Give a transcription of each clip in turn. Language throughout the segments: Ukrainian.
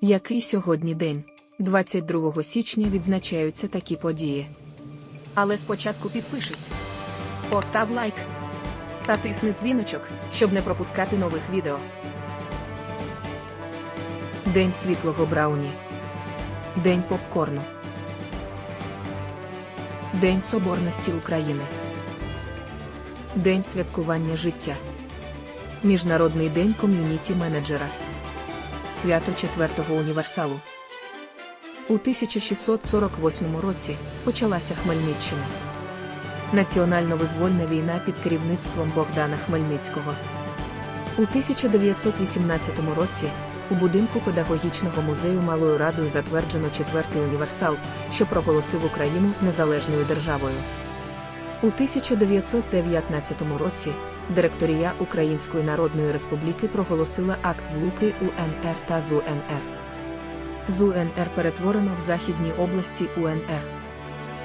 Який сьогодні день? 22 січня відзначаються такі події. Але спочатку підпишись. Постав лайк. Та тисни дзвіночок, щоб не пропускати нових відео. День світлого брауні. День попкорну. День Соборності України. День святкування життя. Міжнародний день ком'юніті менеджера. Свято четвертого універсалу. У 1648 році почалася Хмельниччина. Національно-визвольна війна під керівництвом Богдана Хмельницького. У 1918 році у будинку педагогічного музею Малою Радою затверджено четвертий універсал, що проголосив Україну незалежною державою. У 1919 році директорія Української Народної Республіки проголосила акт злуки УНР та ЗУНР. ЗУНР перетворено в Західній області УНР.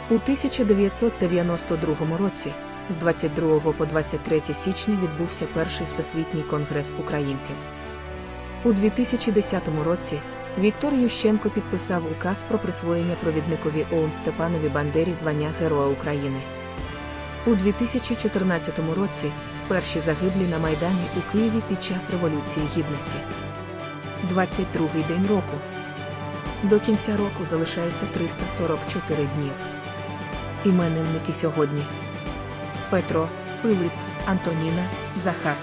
У 1992 році з 22 по 23 січня відбувся перший всесвітній конгрес українців. У 2010 році Віктор Ющенко підписав указ про присвоєння провідникові ОУН Степанові Бандері звання Героя України. У 2014 році перші загиблі на Майдані у Києві під час Революції Гідності. 22-й день року. До кінця року залишається 344 днів. Іменинники сьогодні. Петро, Пилип, Антоніна, Захар.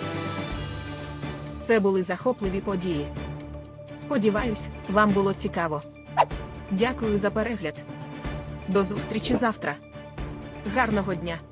Це були захопливі події. Сподіваюсь, вам було цікаво. Дякую за перегляд. До зустрічі завтра. Гарного дня!